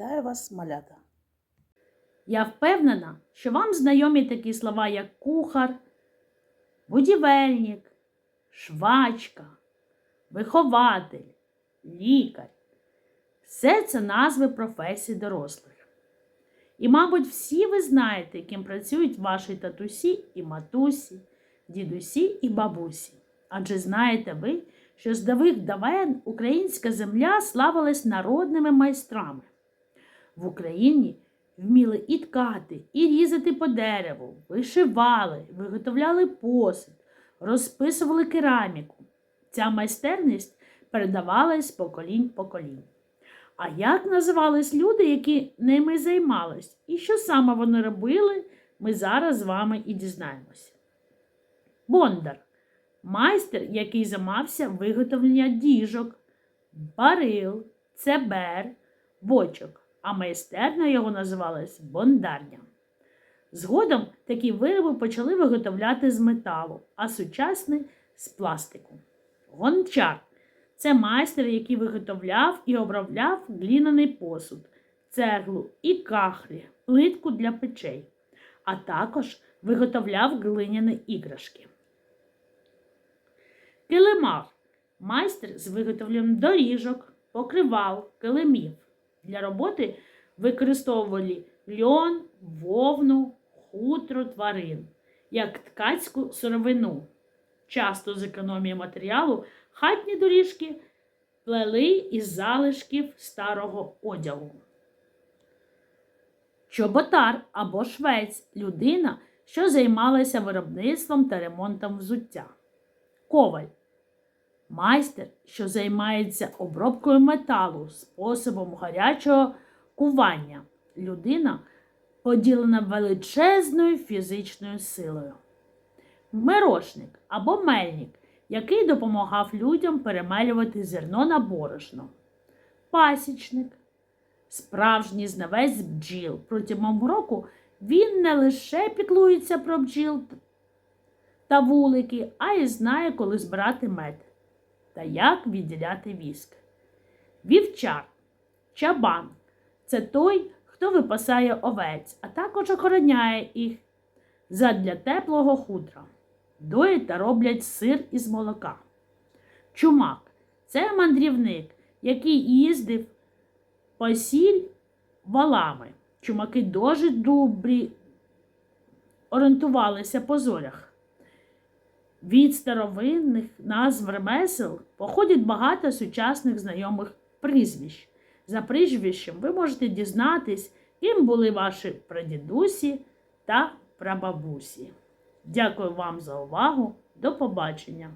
Вітаю вас, малята! Я впевнена, що вам знайомі такі слова, як кухар, будівельник, швачка, вихователь, лікар. Все це назви професій дорослих. І, мабуть, всі ви знаєте, ким працюють ваші татусі і матусі, дідусі і бабусі. Адже знаєте ви, що з давих давен українська земля славилась народними майстрами. В Україні вміли і ткати, і різати по дереву, вишивали, виготовляли посуд, розписували кераміку. Ця майстерність передавалась з поколінь поколінь. А як називались люди, які ними займались? І що саме вони робили, ми зараз з вами і дізнаємося. Бондар майстер, який займався виготовленням діжок, барил, цебер, бочок, а майстерня його називалась бондарня. Згодом такі вироби почали виготовляти з металу, а сучасний з пластику. Гончар це майстер, який виготовляв і обробляв гліняний посуд, цеглу і кахлі, плитку для печей, а також виготовляв глиняні іграшки. Килимар майстер з виготовленням доріжок, покривал, килимів. Для роботи використовували льон, вовну, хутро тварин, як ткацьку сировину. Часто з економії матеріалу хатні доріжки плели із залишків старого одягу. Чоботар або швець людина, що займалася виробництвом та ремонтом взуття. Коваль майстер, що займається обробкою металу способом гарячого кування. Людина поділена величезною фізичною силою. Мирошник або мельник, який допомагав людям перемелювати зерно на борошно. Пасічник справжній знавець бджіл. Протягом року він не лише піклується про бджіл та вулики, а й знає, коли збирати мед та як відділяти віск. Вівчар, чабан це той, хто випасає овець, а також охороняє їх задля теплого хутра. Доїть та роблять сир із молока. Чумак це мандрівник, який їздив по сіль валами. Чумаки дуже добрі орієнтувалися по зорях. Від старовинних назв ремесел походять багато сучасних знайомих прізвищ. За прізвищем ви можете дізнатись, ким були ваші прадідусі та прабабусі. Дякую вам за увагу. До побачення!